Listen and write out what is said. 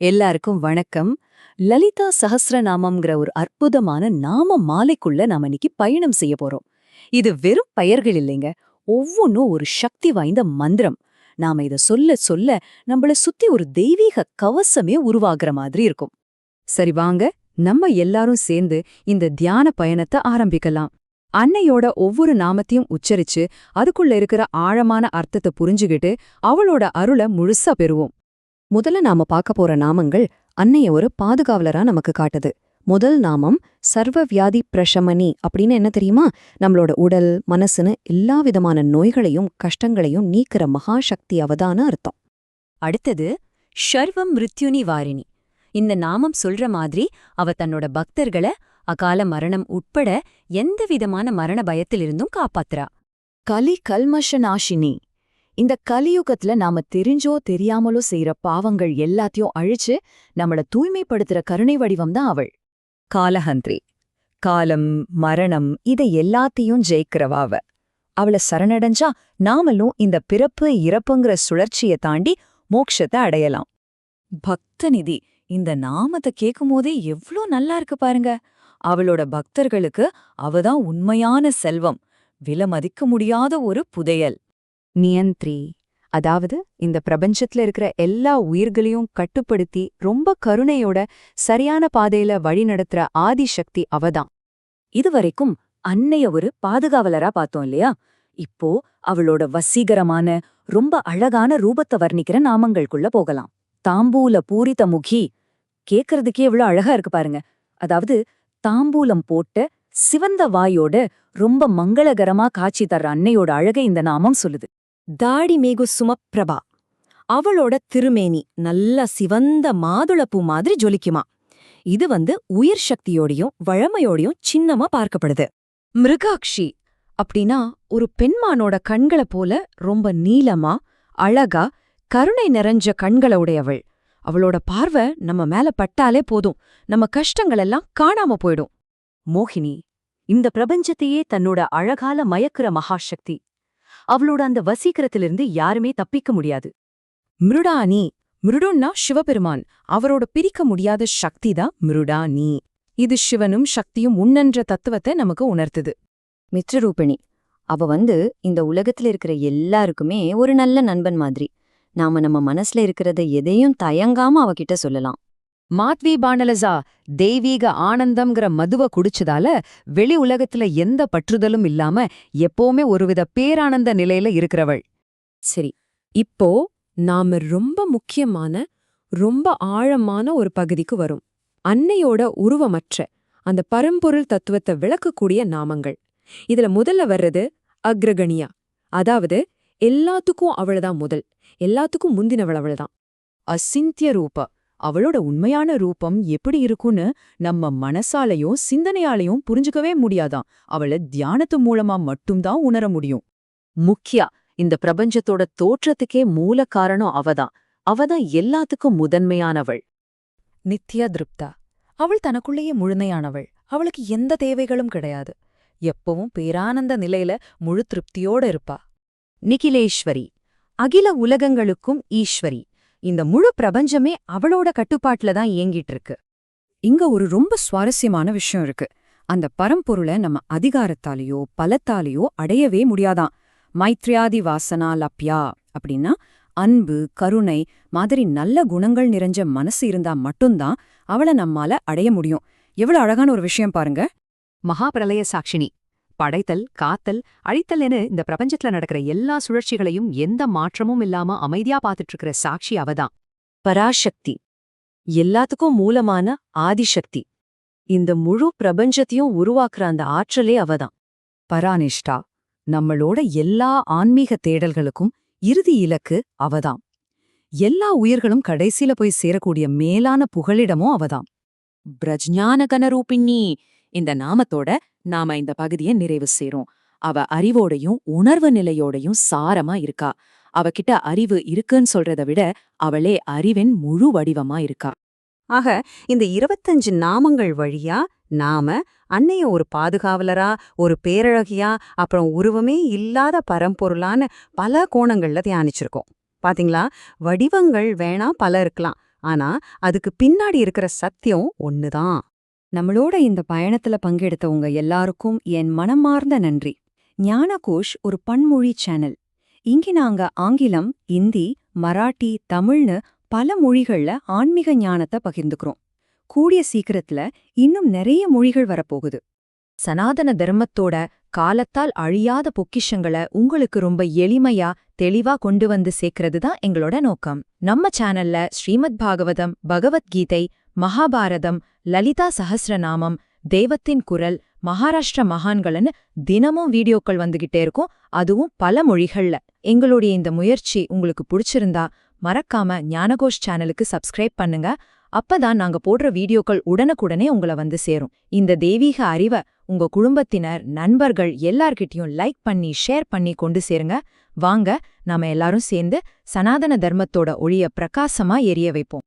எல்லாருக்கும் வணக்கம். லலிதா சஹசிரநாமம்ங்கிற ஒரு அற்புதமான நாம மாலைக்குள்ள நாம இன்னைக்கு பயணம் செய்ய போறோம். இது வெறும் பெயர்கள் இல்லைங்க. ஒவ்வொன்றும் ஒரு சக்தி வாய்ந்த மந்திரம். நாம இத சொல்ல சொல்ல நம்மள சுத்தி ஒரு தெய்வீக கவசமே உருவாகிற மாதிரி இருக்கும். சரி வாங்க நம்ம எல்லாரும் சேர்ந்து இந்த தியான பயணத்தை ஆரம்பிக்கலாம். அன்னையோட ஒவ்வொரு நாமத்தையும் உச்சரிச்சு அதுக்குள்ள இருக்கிற ஆழமான அர்த்தத்தை புரிஞ்சுகிட்டு அவளோட அருளை முழுசா பெறுவோம். முதல்ல நாம பார்க்க போற நாமங்கள் அன்னைய ஒரு பாதுகாவலரா நமக்கு காட்டுது. முதல் நாமம் சர்வ வியாதி பிரஷமனி அப்படின்னு என்ன தெரியுமா? நம்மளோட உடல் மனசுன்னு எல்லா விதமான நோய்களையும் கஷ்டங்களையும் நீக்கிற மகாசக்தி அவதான அர்த்தம். அடுத்தது ஷர்வம் மிருத்யுனி வாரிணி. இந்த நாமம் சொல்ற மாதிரி அவ தன்னோட பக்தர்களை அகால மரணம் உட்பட எந்த விதமான மரண பயத்திலிருந்தும் காப்பாத்துறா. கலி கல்மஷ நாஷினி. இந்த கலியுகத்துல நாம தெரிஞ்சோ தெரியாமலோ செய்யற பாவங்கள் எல்லாத்தையும் அழிச்சு நம்மள தூய்மைப்படுத்துற கருணை வடிவம் தான் அவள். காலஹந்திரி காலம் மரணம் இதை எல்லாத்தையும் ஜெயிக்கிறவாவ அவளை அவள சரணடைஞ்சா நாமளும் இந்த பிறப்பு இறப்புங்கிற சுழற்சியை தாண்டி மோட்சத்தை அடையலாம். பக்தநிதி இந்த நாமத்தை கேட்கும்போதே எவ்ளோ நல்லா இருக்கு பாருங்க. அவளோட பக்தர்களுக்கு அவதான் உண்மையான செல்வம். விலமதிக்க முடியாத ஒரு புதையல். நியந்திரி. அதாவது இந்த பிரபஞ்சத்துல இருக்கிற எல்லா உயிர்களையும் கட்டுப்படுத்தி ரொம்ப கருணையோட சரியான பாதையில வழிநடத்துற ஆதிசக்தி அவதான். இதுவரைக்கும் அன்னைய ஒரு பாதுகாவலரா பார்த்தோம் இல்லையா? இப்போ அவளோட வசீகரமான ரொம்ப அழகான ரூபத்தை வர்ணிக்கிற நாமங்களுக்குள்ள போகலாம். தாம்பூல பூரித முகி. கேக்குறதுக்கே எவ்வளோ அழகா இருக்கு பாருங்க. அதாவது தாம்பூலம் போட்ட சிவந்த வாயோட ரொம்ப மங்களகரமா காட்சி தர்ற அன்னையோட அழகை இந்த நாமம் சொல்லுது. தாடி மேகு சுமப்பிரபா அவளோட திருமேனி நல்ல சிவந்த மாதுளப்பூ மாதிரி ஜொலிக்குமா. இது வந்து உயிர் சக்தியோடையும் வழமையோடையும் சின்னமா பார்க்கப்படுது. மிருகாக்ஷி அப்படின்னா ஒரு பெண்மானோட கண்களை போல ரொம்ப நீளமா அழகா கருணை நிறைஞ்ச கண்களை உடையவள் அவளோட பார்வை நம்ம மேல பட்டாலே போதும். நம்ம கஷ்டங்கள் எல்லாம் காணாம போயிடும். மோகினி இந்த பிரபஞ்சத்தையே தன்னோட அழகால மயக்குற மகாசக்தி. அவளோட அந்த வசீகரத்திலிருந்து யாருமே தப்பிக்க முடியாது. மிருடானி மிருடுன்னா சிவபெருமான். அவரோட பிரிக்க முடியாத சக்தி தான் மிருடானி இது சிவனும் சக்தியும் உன்னன்ற தத்துவத்தை நமக்கு உணர்த்துது. மித்ரரூபிணி அவ வந்து இந்த உலகத்துல இருக்கிற எல்லாருக்குமே ஒரு நல்ல நண்பன் மாதிரி. நாம நம்ம மனசுல இருக்கிறத எதையும் தயங்காம அவகிட்ட சொல்லலாம். மாத்வி பானலசா தெய்வீக ஆனந்தம்ங்கிற மதுவ குடிச்சதால வெளி உலகத்துல எந்த பற்றுதலும் இல்லாம எப்போவுமே ஒருவித பேரானந்த நிலையில இருக்கிறவள். சரி இப்போ நாம ரொம்ப முக்கியமான ரொம்ப ஆழமான ஒரு பகுதிக்கு வரும். அன்னையோட உருவமற்ற அந்த பரம்பொருள் தத்துவத்தை விளக்கக்கூடிய நாமங்கள். இதுல முதல்ல வர்றது அக்ரகணியா. அதாவது எல்லாத்துக்கும் அவளதான் முதல். எல்லாத்துக்கும் முந்தினவள் அவள்தான். அசிந்திய ரூபா. அவளோட உண்மையான ரூபம் எப்படி இருக்குன்னு நம்ம மனசாலையும் சிந்தனையாலையும் புரிஞ்சுக்கவே முடியாதாம் அவள தியானத்து மூலமா மட்டும்தான் உணர முடியும். முக்கியா இந்த பிரபஞ்சத்தோட தோற்றத்துக்கே மூல காரணம் அவதான். அவதான் எல்லாத்துக்கும் முதன்மையானவள். நித்ய திருப்தா. அவள் தனக்குள்ளேயே முழுமையானவள். அவளுக்கு எந்த தேவைகளும் கிடையாது. எப்பவும் பேரானந்த நிலையில முழு திருப்தியோட இருப்பா. நிகிலேஸ்வரி. அகில உலகங்களுக்கும் ஈஸ்வரி. இந்த முழு பிரபஞ்சமே அவளோட கட்டுப்பாட்டுல தான் இயங்கிட்டு இருக்கு இங்க ஒரு ரொம்ப சுவாரஸ்யமான விஷயம் இருக்கு. அந்த பரம்பொருளை நம்ம அதிகாரத்தாலேயோ பலத்தாலேயோ அடையவே முடியாதாம் மைத்ரியாதி வாசனா லப்யா அப்படின்னா அன்பு கருணை மாதிரி நல்ல குணங்கள் நிறைஞ்ச மனசு இருந்தா மட்டும்தான் அவளை நம்மால அடைய முடியும். எவ்வளவு அழகான ஒரு விஷயம் பாருங்க. மகாபிரளய சாட்சினி படைத்தல் காத்தல் அழித்தல் என இந்த பிரபஞ்சத்துல நடக்கிற எல்லா சுழற்சிகளையும் எந்த மாற்றமும் இல்லாம அமைதியா பாத்துட்டு இருக்கிற சாட்சி அவதான். பராசக்தி. எல்லாத்துக்கும் மூலமான ஆதிசக்தி. இந்த முழு பிரபஞ்சத்தையும் உருவாக்குற அந்த ஆற்றலே அவதான். பரானிஷ்டா நம்மளோட எல்லா ஆன்மீக தேடல்களுக்கும் இறுதி இலக்கு அவதாம் எல்லா உயிர்களும் கடைசியில போய் சேரக்கூடிய மேலான புகழிடமும் அவதாம் பிரஜ்ஞானகனரூபிணி இந்த நாமத்தோட நாம இந்த பகுதியை நிறைவு செய்றோம். அவ அறிவோடையும் உணர்வு நிலையோடையும் சாரமா இருக்கா. அவகிட்ட அறிவு இருக்குன்னு சொல்றத விட அவளே அறிவின் முழு வடிவமா இருக்கா. ஆக இந்த இருபத்தஞ்சு நாமங்கள் வழியா நாம அன்னைய ஒரு பாதுகாவலரா ஒரு பேரழகியா அப்புறம் உருவமே இல்லாத பரம்பொருளான பல கோணங்கள்ல தியானிச்சிருக்கோம். பாத்தீங்களா? வடிவங்கள் வேணா பல இருக்கலாம். ஆனா அதுக்கு பின்னாடி இருக்கிற சத்தியம் ஒண்ணுதான். நம்மளோட இந்த பயணத்துல பங்கெடுத்தவங்க எல்லாருக்கும் என் மனமார்ந்த நன்றி. ஞானகோஷ் ஒரு பன்மொழி சேனல். இங்கு நாங்க ஆங்கிலம் இந்தி மராட்டி தமிழ்னு பல மொழிகள்ல ஆன்மீக ஞானத்தை பகிர்ந்துக்கிறோம். கூடிய சீக்கிரத்துல இன்னும் நிறைய மொழிகள் வரப்போகுது. சனாதன தர்மத்தோட காலத்தால் அழியாத பொக்கிஷங்கள உங்களுக்கு ரொம்ப எளிமையா தெளிவா கொண்டு வந்து சேர்க்கறது தான் எங்களோட நோக்கம். நம்ம சேனல்ல ஸ்ரீமத் பாகவதம் பகவத்கீதை மகாபாரதம் லலிதா சஹஸ்ரநாமம் தெய்வத்தின் குரல் மகாராஷ்டிர மகான்கள்னு தினமும் வீடியோக்கள் வந்துகிட்டே இருக்கும். அதுவும் பல மொழிகள்ல. எங்களுடைய இந்த முயற்சி உங்களுக்கு பிடிச்சிருந்தா மறக்காம ஞானகோஷ் சேனலுக்கு சப்ஸ்கிரைப் பண்ணுங்க. அப்பதான் நாங்க போடுற வீடியோக்கள் உடனுக்குடனே உங்களை வந்து சேரும். இந்த தெய்வீக அறிவை உங்க குடும்பத்தினர் நண்பர்கள் எல்லார்கிட்டயும் லைக் பண்ணி ஷேர் பண்ணி கொண்டு சேருங்க. வாங்க நாம எல்லாரும் சேர்ந்து சனாதன தர்மத்தோட ஒளிய பிரகாசமா எரிய வைப்போம்.